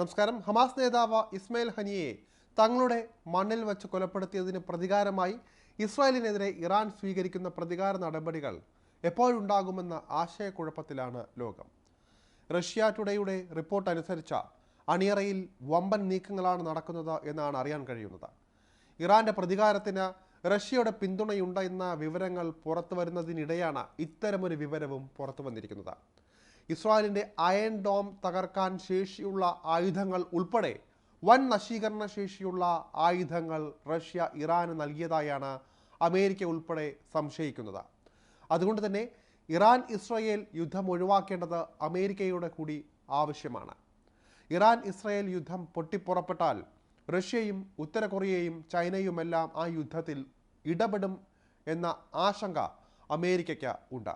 നമസ്കാരം. ഹമാസ് നേതാവ് ഇസ്മയിൽ ഹനിയെ തങ്ങളുടെ മണ്ണിൽ വച്ച് കൊലപ്പെടുത്തിയതിന് പ്രതികാരമായി ഇസ്രായേലിനെതിരെ ഇറാൻ സ്വീകരിക്കുന്ന പ്രതികാര നടപടികൾ എപ്പോഴുണ്ടാകുമെന്ന ആശയക്കുഴപ്പത്തിലാണ് ലോകം. റഷ്യ ടുഡേയുടെ റിപ്പോർട്ട് അനുസരിച്ച അണിയറയിൽ വമ്പൻ നീക്കങ്ങളാണ് നടക്കുന്നത് എന്നാണ് അറിയാൻ കഴിയുന്നത്. ഇറാന്റെ പ്രതികാരത്തിന് റഷ്യയുടെ പിന്തുണയുണ്ടെന്ന വിവരങ്ങൾ പുറത്തു വരുന്നതിനിടെയാണ് ഇത്തരമൊരു വിവരവും പുറത്തു വന്നിരിക്കുന്നത്. ഇസ്രായേലിന്റെ അയൺ ഡോം തകർക്കാൻ ശേഷിയുള്ള ആയുധങ്ങൾ ഉൾപ്പെടെ വൻ നശീകരണ ശേഷിയുള്ള ആയുധങ്ങൾ റഷ്യ ഇറാന് നൽകിയതായാണ് അമേരിക്ക ഉൾപ്പെടെ സംശയിക്കുന്നത്. അതുകൊണ്ട് തന്നെ ഇറാൻ ഇസ്രയേൽ യുദ്ധം ഒഴിവാക്കേണ്ടത് അമേരിക്കയുടെ കൂടി ആവശ്യമാണ്. ഇറാൻ ഇസ്രയേൽ യുദ്ധം പൊട്ടിപ്പുറപ്പെട്ടാൽ റഷ്യയും ഉത്തര കൊറിയയും ചൈനയുമെല്ലാം ആ യുദ്ധത്തിൽ ഇടപെടും എന്ന ആശങ്ക അമേരിക്കയ്ക്ക് ഉണ്ട്.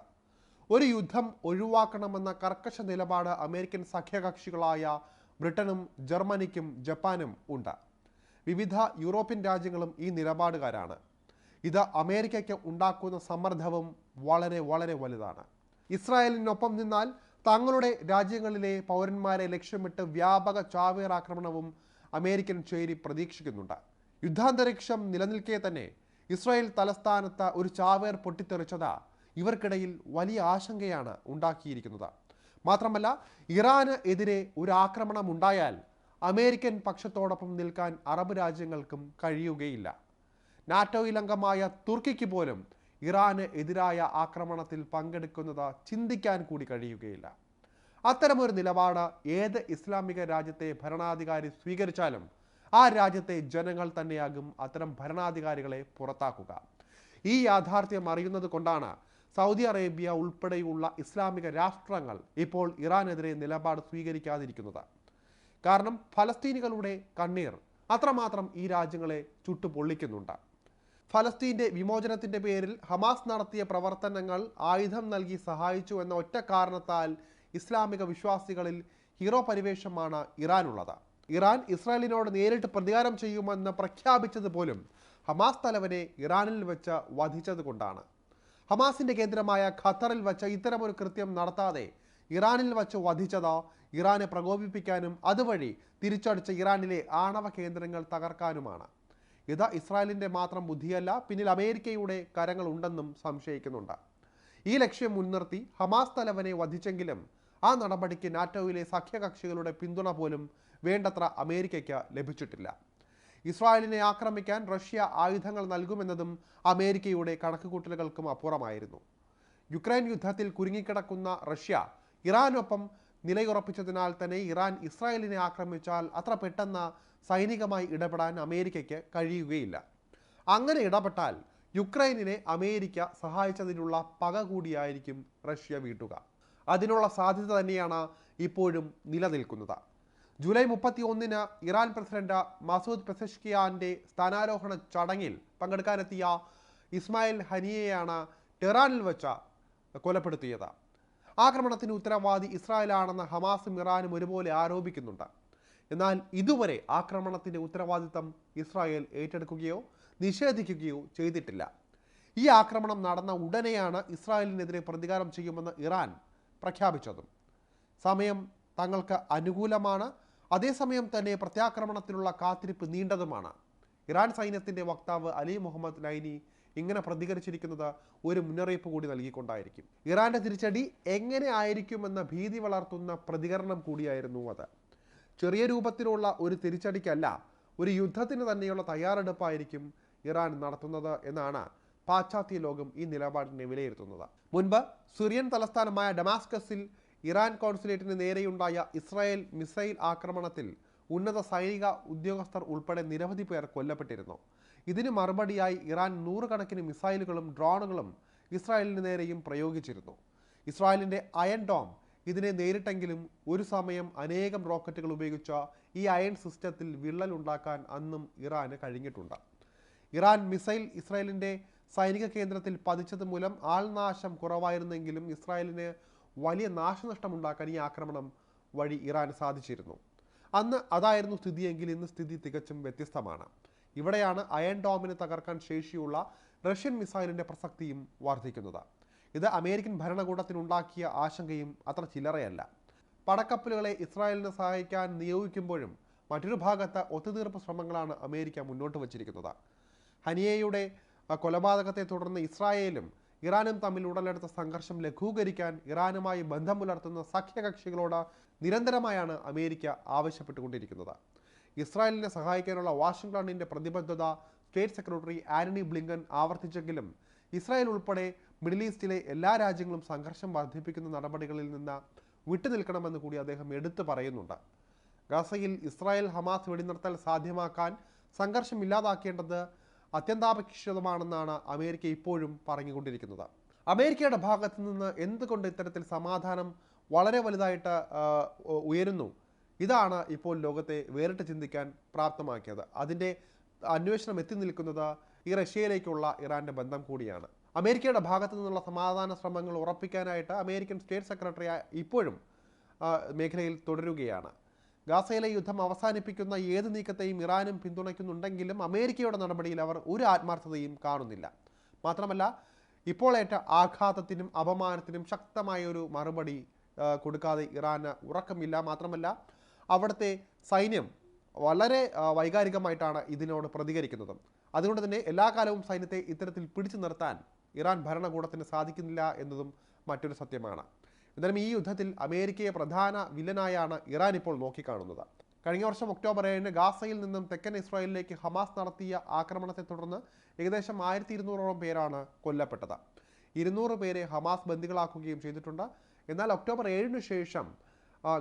ഒരു യുദ്ധം ഒഴിവാക്കണമെന്ന കർക്കശ നിലപാട് അമേരിക്കൻ സഖ്യകക്ഷികളായ ബ്രിട്ടനും ജർമ്മനിക്കും ജപ്പാനും ഉണ്ട്. വിവിധ യൂറോപ്യൻ രാജ്യങ്ങളും ഈ നിലപാടുകാരാണ്. ഇത് അമേരിക്കയ്ക്ക് ഉണ്ടാക്കുന്ന സമ്മർദ്ദവും വളരെ വളരെ വലുതാണ്. ഇസ്രായേലിനൊപ്പം നിന്നാൽ തങ്ങളുടെ രാജ്യങ്ങളിലെ പൗരന്മാരെ ലക്ഷ്യമിട്ട് വ്യാപക ചാവേർ ആക്രമണവും അമേരിക്കൻ ചേരി പ്രതീക്ഷിക്കുന്നുണ്ട്. യുദ്ധാന്തരീക്ഷം നിലനിൽക്കെ തന്നെ ഇസ്രായേൽ തലസ്ഥാനത്ത് ഒരു ചാവേർ പൊട്ടിത്തെറിച്ചത് ഇവർക്കിടയിൽ വലിയ ആശങ്കയാണ് ഉണ്ടാക്കിയിരിക്കുന്നത്. മാത്രമല്ല ഇറാന് എതിരെ ഒരു ആക്രമണം ഉണ്ടായാൽ അമേരിക്കൻ പക്ഷത്തോടൊപ്പം നിൽക്കാൻ അറബ് രാജ്യങ്ങൾക്കും കഴിയുകയില്ല. നാറ്റോയിൽ അംഗമായ തുർക്കിക്ക് പോലും ഇറാന് എതിരായ ആക്രമണത്തിൽ പങ്കെടുക്കുന്നത് ചിന്തിക്കാൻ കൂടി കഴിയുകയില്ല. അത്തരമൊരു നിലപാട് ഏത് ഇസ്ലാമിക രാജ്യത്തെ ഭരണാധികാരി സ്വീകരിച്ചാലും ആ രാജ്യത്തെ ജനങ്ങൾ തന്നെയാകും അത്തരം ഭരണാധികാരികളെ പുറത്താക്കുക. ഈ യാഥാർത്ഥ്യം അറിയുന്നത് കൊണ്ടാണ് സൗദി അറേബ്യ ഉൾപ്പെടെയുള്ള ഇസ്ലാമിക രാഷ്ട്രങ്ങൾ ഇപ്പോൾ ഇറാനെതിരെ നിലപാട് സ്വീകരിക്കാതിരിക്കുന്നത്. കാരണം ഫലസ്തീനികളുടെ കണ്ണീർ അത്രമാത്രം ഈ രാജ്യങ്ങളെ ചുട്ടുപൊള്ളിക്കുന്നുണ്ട്. ഫലസ്തീന്റെ വിമോചനത്തിന്റെ പേരിൽ ഹമാസ് നടത്തിയ പ്രവർത്തനങ്ങൾ ആയുധം നൽകി സഹായിച്ചു എന്ന ഒറ്റ കാരണത്താൽ ഇസ്ലാമിക വിശ്വാസികളിൽ ഹീറോ പരിവേഷമാണ് ഇറാനുള്ളത്. ഇറാൻ ഇസ്രായേലിനോട് നേരിട്ട് പ്രതികാരം ചെയ്യുമെന്ന് പ്രഖ്യാപിച്ചത് പോലും ഹമാസ് തലവനെ ഇറാനിൽ വെച്ച് വധിച്ചത് കൊണ്ടാണ്. ഹമാസിന്റെ കേന്ദ്രമായ ഖത്തറിൽ വച്ച് ഇത്തരമൊരു കൃത്യം നടത്താതെ ഇറാനിൽ വച്ച് വധിച്ചത് ഇറാനെ പ്രകോപിപ്പിക്കാനും അതുവഴി തിരിച്ചടിച്ച ഇറാനിലെ ആണവ കേന്ദ്രങ്ങൾ തകർക്കാനുമാണ്. ഇത് ഇസ്രായേലിന്റെ മാത്രം ബുദ്ധിയല്ല പിന്നിൽ അമേരിക്കയുടെ കരങ്ങൾ ഉണ്ടെന്നും സംശയിക്കുന്നുണ്ട്. ഈ ലക്ഷ്യം മുൻനിർത്തി ഹമാസ് തലവനെ വധിച്ചെങ്കിലും ആ നടപടിക്ക് നാറ്റോയിലെ സഖ്യകക്ഷികളുടെ പിന്തുണ പോലും വേണ്ടത്ര അമേരിക്കയ്ക്ക് ലഭിച്ചിട്ടില്ല. ഇസ്രായേലിനെ ആക്രമിക്കാൻ റഷ്യ ആയുധങ്ങൾ നൽകുമെന്നതും അമേരിക്കയുടെ കണക്കുകൂട്ടലുകൾക്കും അപ്പുറമായിരുന്നു. യുക്രൈൻ യുദ്ധത്തിൽ കുരുങ്ങിക്കിടക്കുന്ന റഷ്യ ഇറാനൊപ്പം നിലയുറപ്പിച്ചതിനാൽ തന്നെ ഇറാൻ ഇസ്രായേലിനെ ആക്രമിച്ചാൽ അത്ര പെട്ടെന്ന് സൈനികമായി ഇടപെടാൻ അമേരിക്കയ്ക്ക് കഴിയുകയില്ല. അങ്ങനെ ഇടപെട്ടാൽ യുക്രൈനിനെ അമേരിക്ക സഹായിച്ചതിനുള്ള പക കൂടിയായിരിക്കും റഷ്യ വീട്ടുക. അതിനുള്ള സാധ്യത തന്നെയാണ് ഇപ്പോഴും നിലനിൽക്കുന്നത്. ജൂലൈ മുപ്പത്തി ഒന്നിന് ഇറാൻ പ്രസിഡന്റ് മസൂദ് പെസഷ്കിയാന്റെ സ്ഥാനാരോഹണ ചടങ്ങിൽ പങ്കെടുക്കാനെത്തിയ ഇസ്മായിൽ ഹനിയെയാണ് ടെഹ്റാനിൽ വെച്ച് കൊലപ്പെടുത്തിയത്. ആക്രമണത്തിന് ഉത്തരവാദി ഇസ്രായേലാണെന്ന് ഹമാസും ഇറാനും ഒരുപോലെ ആരോപിക്കുന്നുണ്ട്. എന്നാൽ ഇതുവരെ ആക്രമണത്തിന്റെ ഉത്തരവാദിത്തം ഇസ്രായേൽ ഏറ്റെടുക്കുകയോ നിഷേധിക്കുകയോ ചെയ്തിട്ടില്ല. ഈ ആക്രമണം നടന്ന ഉടനെയാണ് ഇസ്രായേലിനെതിരെ പ്രതികാരം ചെയ്യുമെന്ന് ഇറാൻ പ്രഖ്യാപിച്ചതും. സമയം തങ്ങൾക്ക് അനുകൂലമാണ്. അതേസമയം തന്നെ പ്രത്യാക്രമണത്തിനുള്ള കാത്തിരിപ്പ് നീണ്ടതുമാണ്. ഇറാൻ സൈന്യത്തിന്റെ വക്താവ് അലി മുഹമ്മദ് ലൈനി ഇങ്ങനെ പ്രതികരിച്ചിരിക്കുന്നത് ഒരു മുന്നറിയിപ്പ് കൂടി നൽകിക്കൊണ്ടായിരിക്കും. ഇറാന്റെ തിരിച്ചടി എങ്ങനെ ആയിരിക്കുമെന്ന ഭീതി വളർത്തുന്ന പ്രതികരണം കൂടിയായിരുന്നു അത്. ചെറിയ രൂപത്തിലുള്ള ഒരു തിരിച്ചടിക്കല്ല ഒരു യുദ്ധത്തിന് തന്നെയുള്ള തയ്യാറെടുപ്പായിരിക്കും ഇറാൻ നടത്തുന്നത് എന്നാണ് പാശ്ചാത്യ ലോകം ഈ നിലപാടിനെ വിലയിരുത്തുന്നത്. മുൻപ് സിറിയൻ തലസ്ഥാനമായ ഡമാസ്കസിൽ ഇറാൻ കോൺസുലേറ്റിന് നേരെയുണ്ടായ ഇസ്രായേൽ മിസൈൽ ആക്രമണത്തിൽ ഉന്നത സൈനിക ഉദ്യോഗസ്ഥർ ഉൾപ്പെടെ നിരവധി പേർ കൊല്ലപ്പെട്ടിരുന്നു. ഇതിന് മറുപടിയായി ഇറാൻ നൂറുകണക്കിന് മിസൈലുകളും ഡ്രോണുകളും ഇസ്രായേലിന് നേരെയും പ്രയോഗിച്ചിരുന്നു. ഇസ്രായേലിന്റെ അയൺ ഡോം ഇതിനെ നേരിട്ടെങ്കിലും ഒരു സമയം അനേകം റോക്കറ്റുകൾ ഉപയോഗിച്ച ഈ അയൺ സിസ്റ്റത്തിൽ വിള്ളൽ ഉണ്ടാക്കാൻ അന്നും ഇറാന് കഴിഞ്ഞിട്ടുണ്ട്. ഇറാൻ മിസൈൽ ഇസ്രായേലിന്റെ സൈനിക കേന്ദ്രത്തിൽ പതിച്ചത് മൂലം ആൾനാശം കുറവായിരുന്നെങ്കിലും ഇസ്രായേലിന് വലിയ നാശനഷ്ടമുണ്ടാക്കാൻ ഈ ആക്രമണം വഴി ഇറാൻ സാധിച്ചിരുന്നു. അന്ന് അതായിരുന്നു സ്ഥിതിയെങ്കിൽ ഇന്ന് സ്ഥിതി തികച്ചും വ്യത്യസ്തമാണ്. ഇവിടെയാണ് അയൺ ഡോമിനെ തകർക്കാൻ ശേഷിയുള്ള റഷ്യൻ മിസൈലിന്റെ പ്രസക്തിയും വർദ്ധിക്കുന്നത്. ഇത് അമേരിക്കൻ ഭരണകൂടത്തിനുണ്ടാക്കിയ ആശങ്കയും അത്ര ചില്ലറയല്ല. പടക്കപ്പലുകളെ ഇസ്രായേലിനെ സഹായിക്കാൻ നിയോഗിക്കുമ്പോഴും മറ്റൊരു ഭാഗത്ത് ഒത്തുതീർപ്പ് ശ്രമങ്ങളാണ് അമേരിക്ക മുന്നോട്ട് വച്ചിരിക്കുന്നത്. ഹനിയയുടെ കൊലപാതകത്തെ തുടർന്ന് ഇസ്രായേലും ഇറാനും തമ്മിൽ ഉടലെടുത്ത സംഘർഷം ലഘൂകരിക്കാൻ ഇറാനുമായി ബന്ധം പുലർത്തുന്ന സഖ്യകക്ഷികളോട് നിരന്തരമായാണ് അമേരിക്ക ആവശ്യപ്പെട്ടുകൊണ്ടിരിക്കുന്നത്. ഇസ്രായേലിനെ സഹായിക്കാനുള്ള വാഷിംഗ്ടണിന്റെ പ്രതിബദ്ധത സ്റ്റേറ്റ് സെക്രട്ടറി ആന്റണി ബ്ലിങ്കൻ ആവർത്തിച്ചെങ്കിലും ഇസ്രായേൽ ഉൾപ്പെടെ മിഡിൽ ഈസ്റ്റിലെ എല്ലാ രാജ്യങ്ങളും സംഘർഷം വർദ്ധിപ്പിക്കുന്ന നടപടികളിൽ നിന്ന് വിട്ടുനിൽക്കണമെന്ന് കൂടി അദ്ദേഹം എടുത്തു പറയുന്നുണ്ട്. ഗസയിൽ ഇസ്രായേൽ ഹമാസ് വെടിനിർത്തൽ സാധ്യമാക്കാൻ സംഘർഷം ഇല്ലാതാക്കേണ്ടത് അത്യന്താപേക്ഷിതമാണെന്നാണ് അമേരിക്ക ഇപ്പോഴും പറഞ്ഞുകൊണ്ടിരിക്കുന്നത്. അമേരിക്കയുടെ ഭാഗത്തു നിന്ന് എന്തുകൊണ്ട് ഇത്തരത്തിൽ സമാധാനം വളരെ വലുതായിട്ട് ഉയരുന്നു? ഇതാണ് ഇപ്പോൾ ലോകത്തെ വേറിട്ട് ചിന്തിക്കാൻ പ്രാപ്തമാക്കിയത്. അതിന്റെ അന്വേഷണം എത്തി നിൽക്കുന്നത് ഈ റഷ്യയിലേക്കുള്ള ഇറാന്റെ ബന്ധം കൂടിയാണ്. അമേരിക്കയുടെ ഭാഗത്തു നിന്നുള്ള സമാധാന ശ്രമങ്ങൾ ഉറപ്പിക്കാനായിട്ട് അമേരിക്കൻ സ്റ്റേറ്റ് സെക്രട്ടറി ഇപ്പോഴും മേഖലയിൽ തുടരുകയാണ്. ഗാസയിലെ യുദ്ധം അവസാനിപ്പിക്കുന്ന ഏത് നീക്കത്തെയും ഇറാനും പിന്തുണയ്ക്കുന്നുണ്ടെങ്കിലും അമേരിക്കയുടെ നടപടിയിൽ അവർ ഒരു ആത്മാർത്ഥതയും കാണുന്നില്ല. മാത്രമല്ല ഇപ്പോൾ ഏറ്റ ആഘാതത്തിനും അപമാനത്തിനും ശക്തമായ ഒരു മറുപടി കൊടുക്കാതെ ഇറാന് ഉറക്കമില്ല. മാത്രമല്ല അവിടുത്തെ സൈന്യം വളരെ വൈകാരികമായിട്ടാണ് ഇതിനോട് പ്രതികരിക്കുന്നത്. അതുകൊണ്ട് തന്നെ എല്ലാ കാലവും സൈന്യത്തെ ഇത്തരത്തിൽ പിടിച്ചു നിർത്താൻ ഇറാൻ ഭരണകൂടത്തിന് സാധിക്കുന്നില്ല എന്നതും മറ്റൊരു സത്യമാണ്. എന്തായാലും ഈ യുദ്ധത്തിൽ അമേരിക്കയെ പ്രധാന വില്ലനായാണ് ഇറാൻ ഇപ്പോൾ നോക്കിക്കാണുന്നത്. കഴിഞ്ഞ വർഷം ഒക്ടോബർ ഏഴിന് ഗാസയിൽ നിന്നും തെക്കൻ ഇസ്രായേലിലേക്ക് ഹമാസ് നടത്തിയ ആക്രമണത്തെ തുടർന്ന് ഏകദേശം ആയിരത്തി ഇരുന്നൂറോളം പേരാണ് കൊല്ലപ്പെട്ടത്. ഇരുന്നൂറ് പേരെ ഹമാസ് ബന്ദികളാക്കുകയും ചെയ്തിട്ടുണ്ട്. എന്നാൽ ഒക്ടോബർ ഏഴിന് ശേഷം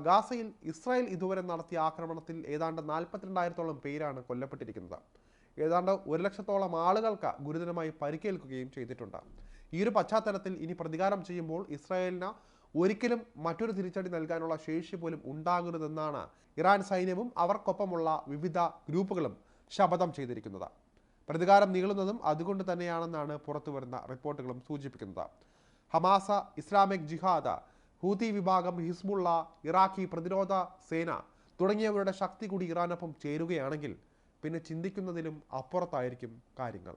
ഗാസയിൽ ഇസ്രായേൽ ഇതുവരെ നടത്തിയ ആക്രമണത്തിൽ ഏതാണ്ട് നാൽപ്പത്തിരണ്ടായിരത്തോളം പേരാണ് കൊല്ലപ്പെട്ടിരിക്കുന്നത്. ഏതാണ്ട് ഒരു ലക്ഷത്തോളം ആളുകൾക്ക് ഗുരുതരമായി പരിക്കേൽക്കുകയും ചെയ്തിട്ടുണ്ട്. ഈ ഒരു പശ്ചാത്തലത്തിൽ ഇനി പ്രതികാരം ചെയ്യുമ്പോൾ ഇസ്രായേലിന് ഒരിക്കലും മറ്റൊരു തിരിച്ചടി നൽകാനുള്ള ശേഷി പോലും ഉണ്ടാകരുതെന്നാണ് ഇറാൻ സൈന്യവും അവർക്കൊപ്പമുള്ള വിവിധ ഗ്രൂപ്പുകളും ശപഥം ചെയ്തിരിക്കുന്നത്. പ്രതികാരം നീളുന്നതും അതുകൊണ്ട് തന്നെയാണെന്നാണ് പുറത്തുവരുന്ന റിപ്പോർട്ടുകളും സൂചിപ്പിക്കുന്നത്. ഹമാസ ഇസ്ലാമിക് ജിഹാദ് ഹൂതി വിഭാഗം ഹിസ്ബുള്ള ഇറാഖി പ്രതിരോധ സേന തുടങ്ങിയവരുടെ ശക്തി കൂടി ഇറാനൊപ്പം ചേരുകയാണെങ്കിൽ പിന്നെ ചിന്തിക്കുന്നതിലും അപ്പുറത്തായിരിക്കും കാര്യങ്ങൾ.